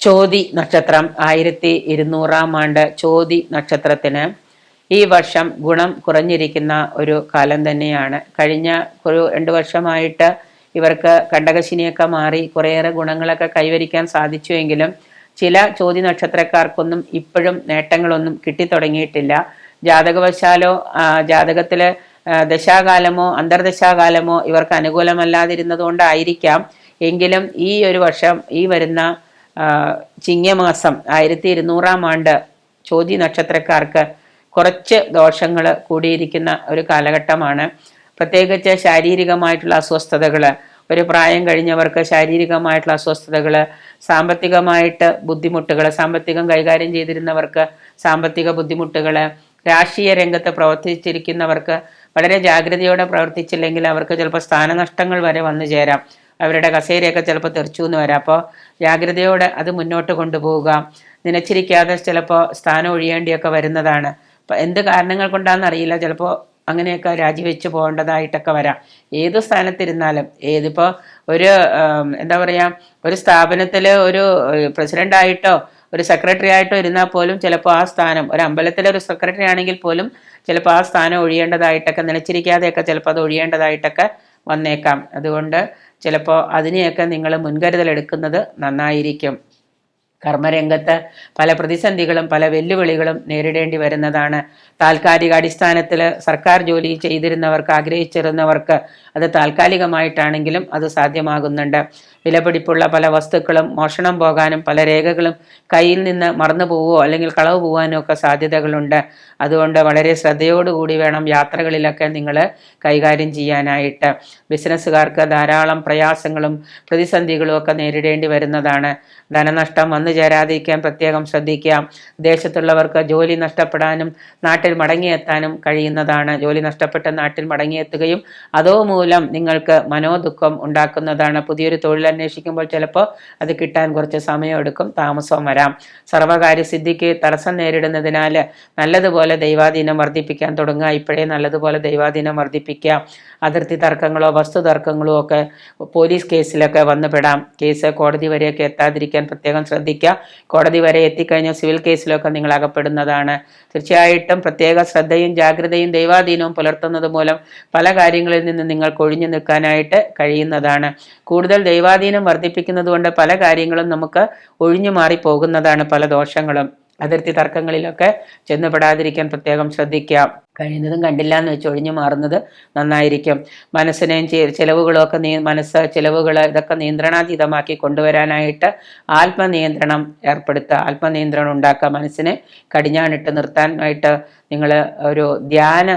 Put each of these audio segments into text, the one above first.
ചോതി നക്ഷത്രം ആയിരത്തി ഇരുന്നൂറാം ആണ്ട് ചോതി നക്ഷത്രത്തിന് ഈ വർഷം ഗുണം കുറഞ്ഞിരിക്കുന്ന ഒരു കാലം തന്നെയാണ്. കഴിഞ്ഞ ഒരു രണ്ട് വർഷമായിട്ട് ഇവർക്ക് കണ്ടകശിനിയൊക്കെ മാറി കുറേയേറെ ഗുണങ്ങളൊക്കെ കൈവരിക്കാൻ സാധിച്ചുവെങ്കിലും ചില ചോതി നക്ഷത്രക്കാർക്കൊന്നും ഇപ്പോഴും നേട്ടങ്ങളൊന്നും കിട്ടിത്തുടങ്ങിയിട്ടില്ല. ജാതകവശാലോ ജാതകത്തിലെ ദശാകാലമോ അന്തർദശാകാലമോ ഇവർക്ക് അനുകൂലമല്ലാതിരുന്നതുകൊണ്ടായിരിക്കാം. എങ്കിലും ഈ ഒരു വർഷം ഈ വരുന്ന ചിങ്ങമാസം ആയിരത്തി ഇരുന്നൂറാം ആണ്ട് ചോതി നക്ഷത്രക്കാർക്ക് കുറച്ച് ദോഷങ്ങൾ കൂടിയിരിക്കുന്ന ഒരു കാലഘട്ടമാണ്. പ്രത്യേകിച്ച് ശാരീരികമായിട്ടുള്ള അസ്വസ്ഥതകൾ ഒരു പ്രായം കഴിഞ്ഞവർക്ക് ശാരീരികമായിട്ടുള്ള അസ്വസ്ഥതകൾ സാമ്പത്തികമായിട്ട് ബുദ്ധിമുട്ടുകൾ സാമ്പത്തികം കൈകാര്യം ചെയ്തിരുന്നവർക്ക് സാമ്പത്തിക ബുദ്ധിമുട്ടുകൾ രാഷ്ട്രീയ രംഗത്ത് പ്രവർത്തിച്ചിരിക്കുന്നവർക്ക് വളരെ ജാഗ്രതയോടെ പ്രവർത്തിച്ചില്ലെങ്കിൽ അവർക്ക് ചിലപ്പോൾ സ്ഥാനനഷ്ടങ്ങൾ വരെ വന്നു ചേരാം. അവരുടെ കസേരയൊക്കെ ചിലപ്പോൾ തെറിച്ചു എന്ന് വരാം. അപ്പോൾ ജാഗ്രതയോടെ അത് മുന്നോട്ട് കൊണ്ടുപോവുക. നിലച്ചിരിക്കാതെ ചിലപ്പോൾ സ്ഥാനം ഒഴിയേണ്ടിയൊക്കെ വരുന്നതാണ്. അപ്പം എന്ത് കാരണങ്ങൾ കൊണ്ടാണെന്ന് അറിയില്ല. ചിലപ്പോൾ അങ്ങനെയൊക്കെ രാജിവെച്ച് പോകേണ്ടതായിട്ടൊക്കെ വരാം. ഏത് സ്ഥാനത്തിരുന്നാലും ഏതിപ്പോൾ ഒരു എന്താ പറയുക ഒരു സ്ഥാപനത്തിൽ ഒരു പ്രസിഡന്റായിട്ടോ ഒരു സെക്രട്ടറി ആയിട്ടോ ഇരുന്നാൽ പോലും ചിലപ്പോൾ ആ സ്ഥാനം ഒരു അമ്പലത്തിലെ ഒരു സെക്രട്ടറി ആണെങ്കിൽ പോലും ചിലപ്പോൾ ആ സ്ഥാനം ഒഴിയേണ്ടതായിട്ടൊക്കെ നിലച്ചിരിക്കാതെയൊക്കെ ചിലപ്പോൾ അത് ഒഴിയേണ്ടതായിട്ടൊക്കെ വന്നേക്കാം. അതുകൊണ്ട് ചിലപ്പോൾ അതിനെയൊക്കെ നിങ്ങൾ മുൻകരുതൽ എടുക്കുന്നത് നന്നായിരിക്കും. കർമ്മരംഗത്ത് പല പ്രതിസന്ധികളും പല വെല്ലുവിളികളും നേരിടേണ്ടി വരുന്നതാണ്. താൽക്കാലിക അടിസ്ഥാനത്തിൽ സർക്കാർ ജോലി ചെയ്തിരുന്നവർക്ക് ആഗ്രഹിച്ചിരുന്നവർക്ക് അത് താൽക്കാലികമായിട്ടാണെങ്കിലും അത് സാധ്യമാകുന്നുണ്ട്. വിലപിടിപ്പുള്ള പല വസ്തുക്കളും മോഷണം പോകാനും പല രേഖകളും കയ്യിൽ നിന്ന് മറന്നു പോവുകയോ അല്ലെങ്കിൽ കളവ് പോകാനോ ഒക്കെ സാധ്യതകളുണ്ട്. അതുകൊണ്ട് വളരെ ശ്രദ്ധയോടുകൂടി വേണം യാത്രകളിലൊക്കെ നിങ്ങൾ കൈകാര്യം ചെയ്യാനായിട്ട്. ബിസിനസ്സുകാർക്ക് ധാരാളം പ്രയാസങ്ങളും പ്രതിസന്ധികളും ഒക്കെ നേരിടേണ്ടി വരുന്നതാണ്. ധനനഷ്ടം വന്നു ചേരാതിരിക്കാൻ പ്രത്യേകം ശ്രദ്ധിക്കാം. ദേശത്തുള്ളവർക്ക് ജോലി നഷ്ടപ്പെടാനും നാട്ടിൽ മടങ്ങിയെത്താനും കഴിയുന്നതാണ്. ജോലി നഷ്ടപ്പെട്ട് നാട്ടിൽ മടങ്ങിയെത്തുകയും അതോ മൂലം നിങ്ങൾക്ക് മനോദുഃഖം ഉണ്ടാക്കുന്നതാണ്. പുതിയൊരു തൊഴിൽ അന്വേഷിക്കുമ്പോൾ ചിലപ്പോൾ അത് കിട്ടാൻ കുറച്ച് സമയമെടുക്കും. താമസവും വരാം. സർവകാര്യസിദ്ധിക്ക് തടസ്സം നേരിടുന്നതിനാൽ നല്ലതുപോലെ ദൈവാധീനം വർദ്ധിപ്പിക്കാൻ തുടങ്ങുക. ഇപ്പോഴേ നല്ലതുപോലെ ദൈവാധീനം വർദ്ധിപ്പിക്കുക. അതിർത്തി തർക്കങ്ങളോ വസ്തു തർക്കങ്ങളോ ഒക്കെ പോലീസ് കേസിലൊക്കെ വന്നുപെടാം. കേസ് കോടതി വരെയൊക്കെ എത്താതിരിക്കാൻ പ്രത്യേകം ശ്രദ്ധിക്കുക. കോടതി വരെ എത്തിക്കഴിഞ്ഞാൽ സിവിൽ കേസിലൊക്കെ നിങ്ങൾ അകപ്പെടുന്നതാണ്. തീർച്ചയായിട്ടും പ്രത്യേക ശ്രദ്ധയും ജാഗ്രതയും ദൈവാധീനവും പുലർത്തുന്നത് മൂലം പല കാര്യങ്ങളിൽ നിന്ന് നിങ്ങൾ ഒഴിഞ്ഞു നിൽക്കാനായിട്ട് കഴിയുന്നതാണ്. കൂടുതൽ ദൈവാധീനം വർദ്ധിപ്പിക്കുന്നത് കൊണ്ട് പല കാര്യങ്ങളും നമുക്ക് ഒഴിഞ്ഞു മാറി പോകുന്നതാണ് പല ദോഷങ്ങളും. അതിർത്തി തർക്കങ്ങളിലൊക്കെ ചെന്നുപെടാതിരിക്കാൻ പ്രത്യേകം ശ്രദ്ധിക്കാം. കഴിയുന്നതും കണ്ടില്ല എന്ന് വെച്ച് ഒഴിഞ്ഞു മാറുന്നത് നന്നായിരിക്കും. മനസ്സിനെയും ചെലവുകളും ഒക്കെ നീ മനസ്സ് ചിലവുകൾ ഇതൊക്കെ നിയന്ത്രണാതീതമാക്കി കൊണ്ടുവരാനായിട്ട് ആത്മനിയന്ത്രണം ഏർപ്പെടുത്തുക. ആത്മനിയന്ത്രണം ഉണ്ടാക്കുക. മനസ്സിനെ കടിഞ്ഞാണിട്ട് നിർത്താനായിട്ട് നിങ്ങൾ ഒരു ധ്യാന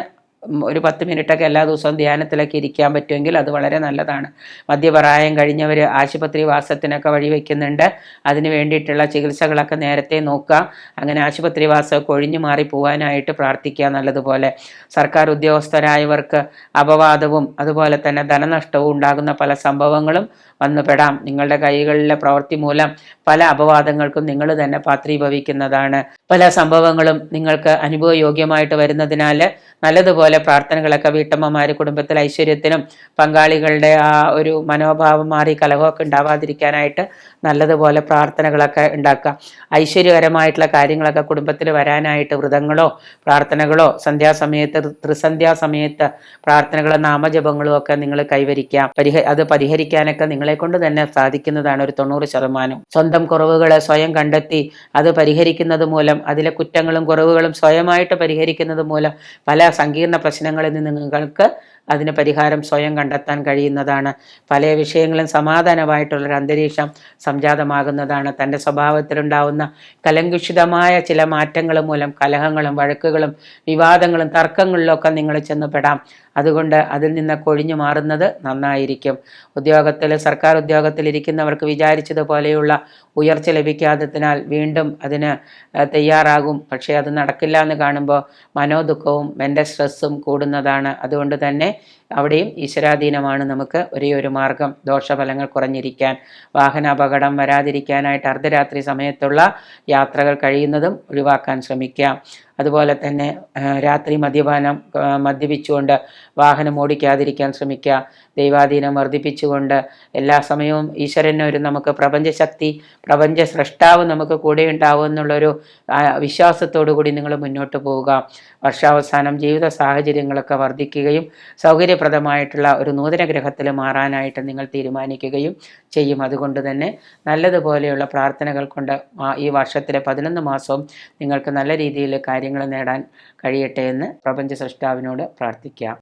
ഒരു പത്ത് മിനിറ്റൊക്കെ എല്ലാ ദിവസവും ധ്യാനത്തിലൊക്കെ ഇരിക്കാൻ പറ്റുമെങ്കിൽ അത് വളരെ നല്ലതാണ്. മദ്യപ്രായം കഴിഞ്ഞവർ ആശുപത്രി വാസത്തിനൊക്കെ വഴിവെക്കുന്നുണ്ട് അതിന് വേണ്ടിയിട്ടുള്ള ചികിത്സകളൊക്കെ നേരത്തെ നോക്കുക. അങ്ങനെ ആശുപത്രി വാസമൊക്കെ ഒഴിഞ്ഞു മാറി പോകാനായിട്ട് പ്രാർത്ഥിക്കുക നല്ലതുപോലെ. സർക്കാർ ഉദ്യോഗസ്ഥരായവർക്ക് അപവാദവും അതുപോലെ തന്നെ ധനനഷ്ടവും ഉണ്ടാകുന്ന പല സംഭവങ്ങളും വന്നുപെടാം നിങ്ങളുടെ കൈകളിലെ പ്രവൃത്തി മൂലം പല അപവാദങ്ങൾക്കും നിങ്ങൾ തന്നെ പാത്രീഭവിക്കുന്നതാണ്. പല സംഭവങ്ങളും നിങ്ങൾക്ക് അനുഭവയോഗ്യമായിട്ട് വരുന്നതിനാൽ നല്ലതുപോലെ പ്രാർത്ഥനകളൊക്കെ വീട്ടമ്മമാർ കുടുംബത്തിലെ ഐശ്വര്യത്തിനും പങ്കാളികളുടെ ആ ഒരു മനോഭാവം മാറി കലഹമൊക്കെ ഉണ്ടാവാതിരിക്കാനായിട്ട് നല്ലതുപോലെ പ്രാർത്ഥനകളൊക്കെ ഉണ്ടാക്കുക. ഐശ്വര്യകരമായിട്ടുള്ള കാര്യങ്ങളൊക്കെ കുടുംബത്തിൽ വരാനായിട്ട് വ്രതങ്ങളോ പ്രാർത്ഥനകളോ സന്ധ്യാസമയത്ത് ത്രിസന്ധ്യാസമയത്ത് പ്രാർത്ഥനകളോ നാമജപങ്ങളോ ഒക്കെ നിങ്ങൾ കൈവരിക്കാം അത് പരിഹരിക്കാനൊക്കെ നിങ്ങളെ കൊണ്ട് തന്നെ സാധിക്കുന്നതാണ് ഒരു തൊണ്ണൂറ് ശതമാനം. സ്വന്തം കുറവുകളെ സ്വയം കണ്ടെത്തി അത് പരിഹരിക്കുന്നത് മൂലം അതിലെ കുറ്റങ്ങളും കുറവുകളും സ്വയമായിട്ട് പരിഹരിക്കുന്നത് മൂലം പല സങ്കീർണ പ്രശ്നങ്ങളിൽ നിന്ന് നിങ്ങൾക്ക് അതിന് പരിഹാരം സ്വയം കണ്ടെത്താൻ കഴിയുന്നതാണ്. പല വിഷയങ്ങളും സമാധാനമായിട്ടുള്ളൊരു അന്തരീക്ഷം സംജാതമാകുന്നതാണ്. തന്റെ സ്വഭാവത്തിലുണ്ടാവുന്ന കലങ്കുഷിതമായ ചില മാറ്റങ്ങൾ മൂലം കലഹങ്ങളും വഴക്കുകളും വിവാദങ്ങളും തർക്കങ്ങളിലൊക്കെ നിങ്ങൾ ചെന്നുപെടാം. അതുകൊണ്ട് അതിൽ നിന്ന് കൊഴിഞ്ഞു മാറുന്നത് നന്നായിരിക്കും. ഉദ്യോഗത്തിൽ സർക്കാർ ഉദ്യോഗത്തിൽ ഇരിക്കുന്നവർക്ക് വിചാരിച്ചതുപോലെയുള്ള ഉയർച്ച ലഭിക്കാത്തതിനാൽ വീണ്ടും അതിന് തയ്യാറാകും. പക്ഷേ അത് നടക്കില്ല എന്ന് കാണുമ്പോൾ മനോദുഃഖവും മെന്റൽ സ്ട്രെസ്സും കൂടുന്നതാണ്. അതുകൊണ്ട് തന്നെ അവിടെയും ഈശ്വരാധീനമാണ്. നമുക്ക് ഒരേ ഒരു മാർഗം. ദോഷഫലങ്ങൾ കുറഞ്ഞിരിക്കാൻ വാഹന അപകടം വരാതിരിക്കാനായിട്ട് അർദ്ധരാത്രി സമയത്തുള്ള യാത്രകൾ കഴിയുന്നതും ഒഴിവാക്കാൻ ശ്രമിക്കാം. അതുപോലെ തന്നെ രാത്രി മദ്യപാനം മദ്യപിച്ചുകൊണ്ട് വാഹനം ഓടിക്കാതിരിക്കാൻ ശ്രമിക്കുക ദൈവാധീനം വർദ്ധിപ്പിച്ചുകൊണ്ട് എല്ലാ സമയവും ഈശ്വരനെ ഒരു നമുക്ക് പ്രപഞ്ചശക്തി പ്രപഞ്ച സൃഷ്ടാവ് നമുക്ക് കൂടെ ഉണ്ടാവും എന്നുള്ളൊരു വിശ്വാസത്തോടു കൂടി നിങ്ങൾ മുന്നോട്ട് പോവുക. വർഷാവസാനം ജീവിത സാഹചര്യങ്ങളൊക്കെ വർദ്ധിക്കുകയും സൗകര്യപ്രദമായിട്ടുള്ള ഒരു നൂതന ഗ്രഹത്തിൽ മാറാനായിട്ട് നിങ്ങൾ തീരുമാനിക്കുകയും ചെയ്യും. അതുകൊണ്ട് തന്നെ നല്ലതുപോലെയുള്ള പ്രാർത്ഥനകൾ കൊണ്ട് ഈ വർഷത്തിലെ പതിനൊന്ന് മാസവും നിങ്ങൾക്ക് നല്ല രീതിയിൽ കാര്യങ്ങൾ നേടാൻ കഴിയട്ടെ എന്ന് പ്രപഞ്ച സൃഷ്ടാവിനോട് പ്രാർത്ഥിക്കാം.